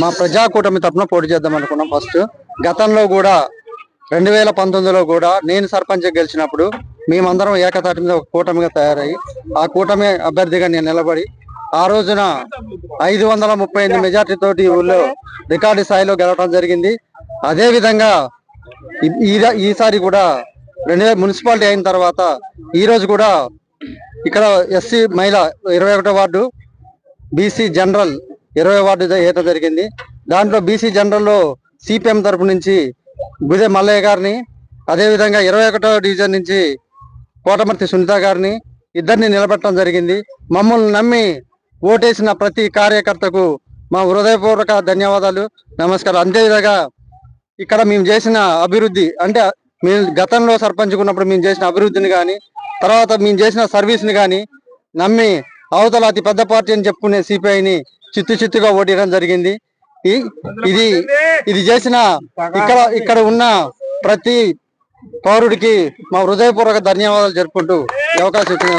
మా ప్రజా కూటమి తరఫున పోటీ చేద్దాం అనుకున్నాం ఫస్ట్. గతంలో కూడా రెండు వేల పంతొమ్మిదిలో కూడా నేను సర్పంచ్ గెలిచినప్పుడు మేమందరం ఏకతాటి మీద ఒక కూటమిగా తయారయ్యి ఆ కూటమి అభ్యర్థిగా నేను నిలబడి ఆ రోజున ఐదు వందల ముప్పై ఎనిమిది మెజార్టీ ఊళ్ళో రికార్డు స్థాయిలో గెలవడం జరిగింది. అదే విధంగా ఈ- ఈసారి కూడా రెండు వేల మున్సిపాలిటీ అయిన తర్వాత ఈ రోజు కూడా ఇక్కడ ఎస్సీ మహిళ ఇరవై ఒకటో వార్డు బీసీ జనరల్ ఇరవై వార్డు వేయటం జరిగింది. దాంట్లో బీసీ జనరల్లో సిపిఎం తరపు నుంచి గుదే మల్లయ్య గారిని అదేవిధంగా ఇరవై ఒకటో డివిజన్ నుంచి కోటమర్తి సునీత గారిని ఇద్దరిని నిలబెట్టడం జరిగింది. మమ్మల్ని నమ్మి ఓటేసిన ప్రతి కార్యకర్తకు మా హృదయపూర్వక ధన్యవాదాలు నమస్కారం. అంతేవిధంగా ఇక్కడ మేము చేసిన అభివృద్ధి అంటే మేము గతంలో సర్పంచుకున్నప్పుడు మేము చేసిన అభివృద్ధిని కానీ తర్వాత మేము చేసిన సర్వీస్ని కానీ నమ్మి అవతల అతి పెద్ద పార్టీ అని చెప్పుకునే సిపిఐని చిత్తు చిత్తుగా ఓటేయడం జరిగింది. ఇది ఇది చేసిన ఇక్కడ ఇక్కడ ఉన్న ప్రతి పౌరుడికి మా హృదయపూర్వక ధన్యవాదాలు జరుపుకుంటూ అవకాశం ఇచ్చిన